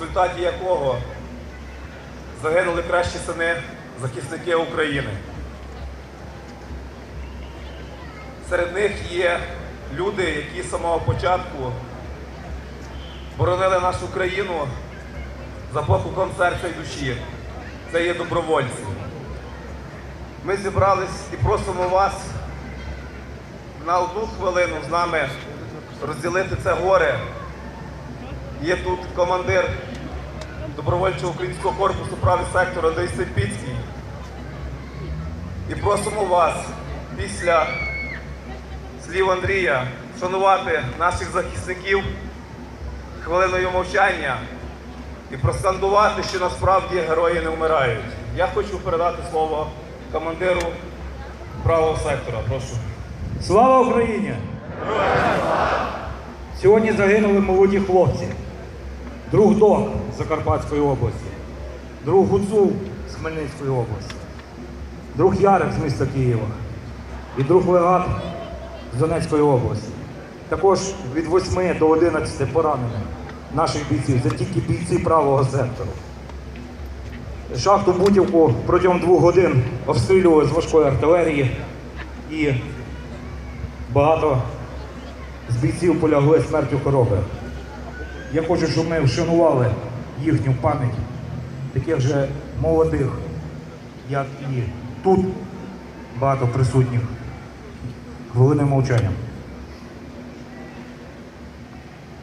результаті якого загинули кращі сини захисники України. Серед них є люди, які з самого початку боронили нашу країну за покликом серця і душі. Це є добровольці. Ми зібрались і просимо вас на одну хвилину з нами розділити це горе. Є тут командир добровольчого українського корпусу правий сектор Андрій Сипіцький. І просимо вас після слів Андрія шанувати наших захисників хвилиною мовчання і проскандувати, що насправді герої не вмирають. Я хочу передати слово командиру правого сектора. Прошу. Слава Україні! Сьогодні загинули молоді хлопці. Друг Док з Закарпатської області, друг Гуцул з Хмельницької області, друг Ярик з міста Києва і друг Легат з Донецької області. Також від 8 до 11 поранених наших бійців. Це тільки бійці правого сектору. Шахту Бутівку протягом двох годин обстрілювали з важкої артилерії і багато з бійців полягли смертю хвороби. Я хочу, щоб ми вшанували їхню пам'ять, таких же молодих, як і тут багато присутніх. Хвилини мовчання.